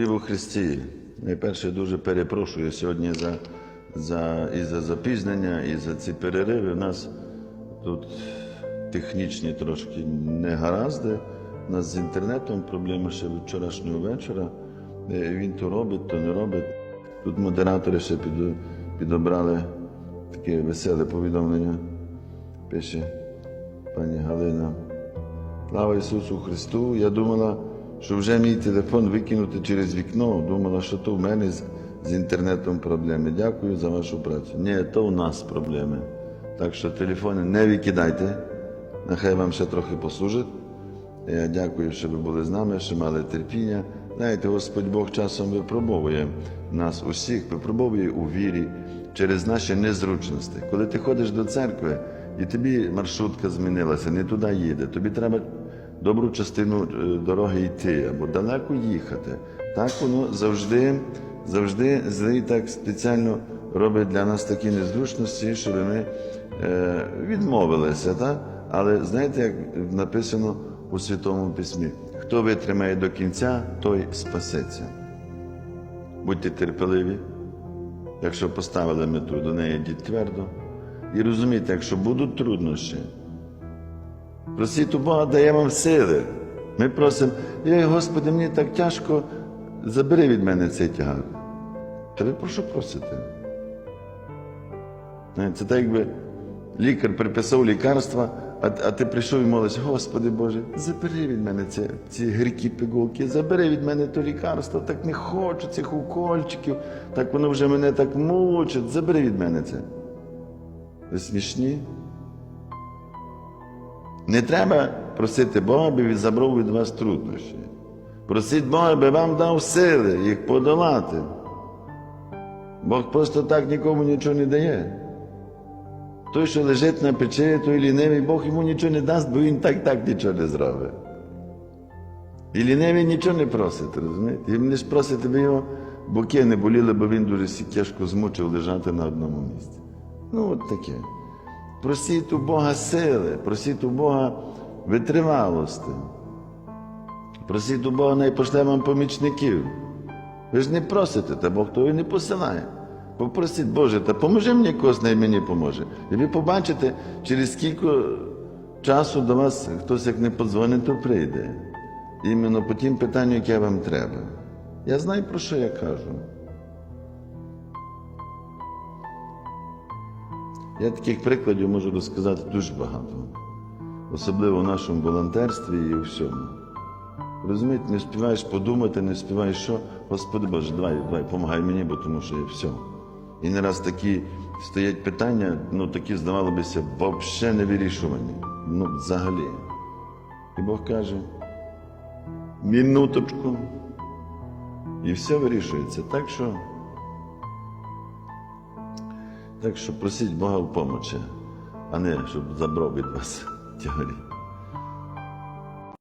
у Христі. Найперше дуже перепрошую сьогодні за, за, і за запізнення, і за ці перериви. У нас тут технічні трошки негаразди. У нас з інтернетом проблема ще від вчорашнього вечора. Е, Він то робить, то не робить. Тут модератори ще під, підобрали таке веселе повідомлення. Пише пані Галина. Слава Ісусу Христу. Я думала, що вже мій телефон викинути через вікно. Думала, що то в мене з, з інтернетом проблеми. Дякую за вашу працю. Ні, то у нас проблеми. Так що телефони не викидайте. Нехай вам ще трохи послужить. Я дякую, що ви були з нами, що мали терпіння. Знаєте, Господь Бог часом випробовує нас усіх, випробовує у вірі через наші незручності. Коли ти ходиш до церкви і тобі маршрутка змінилася, не туди їде, тобі треба добру частину е, дороги йти або далеко їхати. Так воно завжди, завжди злий так спеціально робить для нас такі незручності, щоб ми е, відмовилися. Так? Але знаєте, як написано у Святому Письмі, хто витримає до кінця, той спасеться. Будьте терпеливі, якщо поставили мету, до неї йдіть твердо. І розумійте, якщо будуть труднощі, просіть у Бога, дає вам сили. Ми просимо, «Ей, Господи, мені так тяжко, забери від мене цей тягар. Та ви про що просите? Знаєте, Це так, якби лікар приписав лікарства, а, а ти прийшов і молиш, Господи Боже, забери від мене ці, ці гіркі пігулки, забери від мене то лікарство, так не хочу цих укольчиків, так воно вже мене так мучить, забери від мене це. Ви смішні? Не треба просити Бога, аби він забрав від вас труднощі. Просіть Бога, аби вам дав сили їх подолати. Бог просто так нікому нічого не дає. Той, що лежить на печі, той лінивий, Бог йому нічого не дасть, бо він так так нічого не зробить. І лінивий нічого не просить, розумієте? І не ж просить, аби його боки не боліли, бо він дуже тяжко змучив лежати на одному місці. Ну, от таке. Просіть у Бога сили, просіть у Бога витривалості. Просіть у Бога, най пошле вам помічників. Ви ж не просите, та Бог того і не посилає. Попросіть, Боже, та поможи мені когось, най мені поможе. І ви побачите, через скільки часу до вас хтось як не подзвонить, то прийде. Іменно по тим питанням, яке вам треба. Я знаю, про що я кажу. Я таких прикладів можу розказати дуже багато, особливо в нашому волонтерстві і у всьому. Розумієте, не співаєш подумати, не співаєш що. Господи Боже, давай, давай, помагай мені, бо тому що я все. І не раз такі стоять питання, ну такі, здавало бися, взагалі невирішувані. Ну, взагалі. І Бог каже, минуточку. І все вирішується. Так що. Так що просіть Бога в помочі, а не щоб забрав від вас тягарі.